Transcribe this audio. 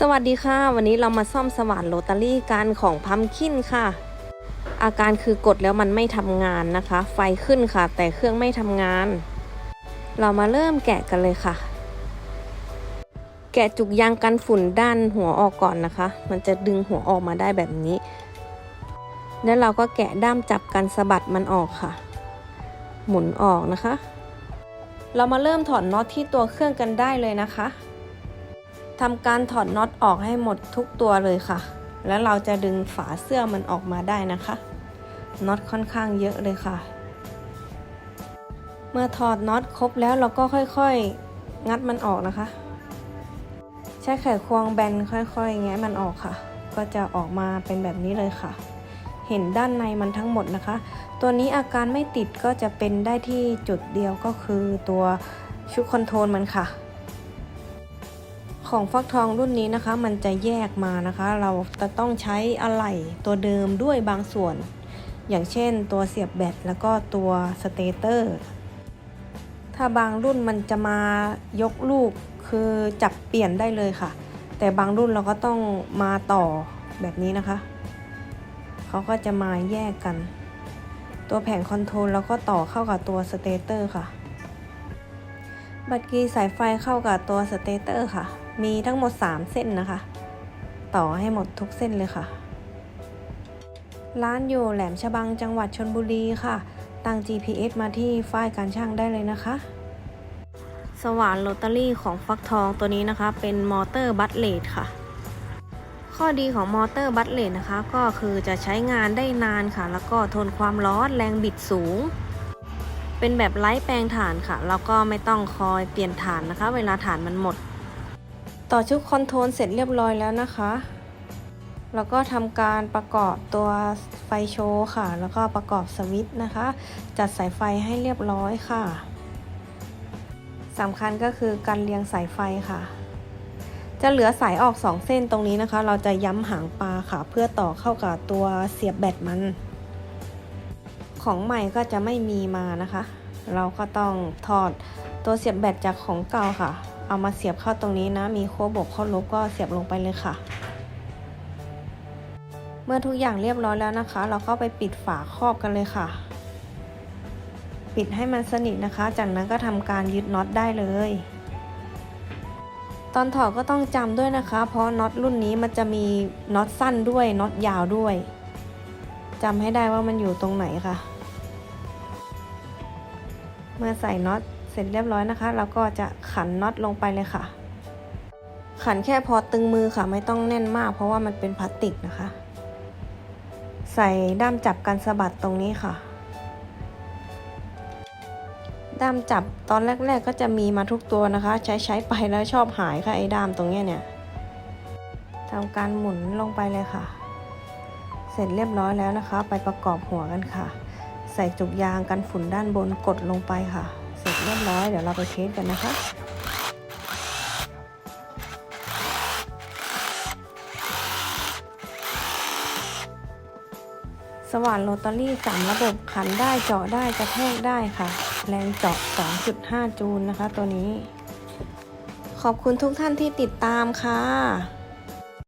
สวัสดีค่ะ วันนี้เรามาซ่อมสว่านโรตารี่กันของพัมคินค่ะ อาการคือกดแล้วมันไม่ทำงานนะคะ ไฟขึ้นค่ะ แต่เครื่องไม่ทำงาน เรามาเริ่มแกะกันเลยค่ะ แกะจุกยางกันฝุ่นด้านหัวออกก่อนนะคะ มันจะดึงหัวออกมาได้แบบนี้ แล้วเราก็แกะด้ามจับกันสะบัดมันออกค่ะ หมุนออกนะคะ เรามาเริ่มถอดน็อตที่ตัวเครื่องกันได้เลยนะคะ ทำการถอดน็อตออกให้หมดทุกตัวเลยค่ะ แล้วเราจะดึงฝาเสื้อมันออกมาได้นะคะ น็อตค่อนข้างเยอะเลยค่ะ เมื่อถอดน็อตครบแล้วเราก็ค่อยๆ งัดมันออกนะคะ ใช้ไขควงแบนค่อยๆ แงะมันออกค่ะ ก็จะออกมาเป็นแบบนี้เลยค่ะ เห็นด้านในมันทั้งหมดนะคะ ตัวนี้อาการไม่ติดก็จะเป็นได้ที่จุดเดียวก็คือตัวชุดคอนโทรลมันค่ะ ของฟักทองรุ่นนี้นะคะ มันจะแยกมานะคะ เราจะต้องใช้อะไหล่ตัวเดิมด้วยบางส่วน อย่างเช่นตัวเสียบแบตแล้วก็ตัวสเตเตอร์ ถ้าบางรุ่นมันจะมายกลูกคือจับเปลี่ยนได้เลยค่ะ แต่บางรุ่นเราก็ต้องมาต่อแบบนี้นะคะ เขาก็จะมาแยกกัน ตัวแผงคอนโทรลแล้วก็ต่อเข้ากับตัวสเตเตอร์ค่ะ บัตรกีสายไฟเข้ากับตัวสเตเตอร์ค่ะ มีทั้งหมด 3 เส้นนะคะ ต่อให้หมดทุกเส้นเลยค่ะ ร้านอยู่แหลมฉบังจังหวัดชนบุรีค่ะ ตั้ง GPS มาที่ฝ้ายการช่างได้เลยนะคะ สว่านโรตารี่ของฟักทองตัวนี้นะคะ เป็นมอเตอร์บัตเลดค่ะ ข้อดีของมอเตอร์บัตเลดนะคะ ก็คือจะใช้งานได้นานค่ะ แล้วก็ทนความร้อนแรงบิดสูงเป็นแบบไร้แปลงถ่านค่ะ แล้วก็ไม่ต้องคอยเปลี่ยนถ่านนะคะ เวลาถ่านมันหมด ต่อชุดคอนโทรลเสร็จเรียบร้อยแล้วนะคะ แล้วก็ทำการประกอบตัวไฟโชว์ค่ะ แล้วก็ประกอบสวิตช์นะคะ จัดสายไฟให้เรียบร้อยค่ะสำคัญก็คือการเรียงสายไฟค่ะ จะเหลือสายออก 2 เส้นตรงนี้นะคะ เราจะย้ำหางปลาค่ะ เพื่อต่อเข้ากับตัวเสียบแบตมัน ของใหม่ก็จะไม่มีมานะคะ เราก็ต้องถอดตัวเสียบแบตจากของเก่าค่ะ เอามาเสียบเข้าตรงนี้นะ มีโค้บวกโค้ดลบก็เสียบลงไปเลยค่ะ เมื่อทุกอย่างเรียบร้อยแล้วนะคะ เราก็ไปปิดฝาครอบกันเลยค่ะ ปิดให้มันสนิทนะคะ จากนั้นก็ทำการยึดน็อตได้เลย ตอนถอดก็ต้องจำด้วยนะคะ เพราะน็อตรุ่นนี้มันจะมีน็อตสั้นด้วยน็อตยาวด้วยจำให้ได้ว่ามันอยู่ตรงไหนค่ะ เมื่อใส่น็อต เสร็จเรียบร้อยนะคะ เราก็จะขันน็อตลงไปเลยค่ะ ขันแค่พอตึงมือค่ะ ไม่ต้องแน่นมาก เพราะว่ามันเป็นพลาสติกนะคะ ใส่ด้ามจับกันสะบัดตรงนี้ค่ะ ด้ามจับตอนแรก ๆ ก็จะมีมาทุกตัวนะคะ ใช้ใช้ไปแล้วชอบหายค่ะไอ้ด้ามตรงนี้เนี่ยทำการหมุนลงไปเลยค่ะ เสร็จเรียบร้อยแล้วนะคะ ไปประกอบหัวกันค่ะ ใส่จุกยางกันฝุ่นด้านบนกดลงไปค่ะ สร็จเรียบร้อย เดี๋ยวเราไปเทสกันนะคะสว่านโรตารี่สามระบบขันได้เจาะได้กระแทกได้ค่ะ แรงเจาะ 2.5 จูลนะคะตัวนี้ ขอบคุณทุกท่านที่ติดตามค่ะ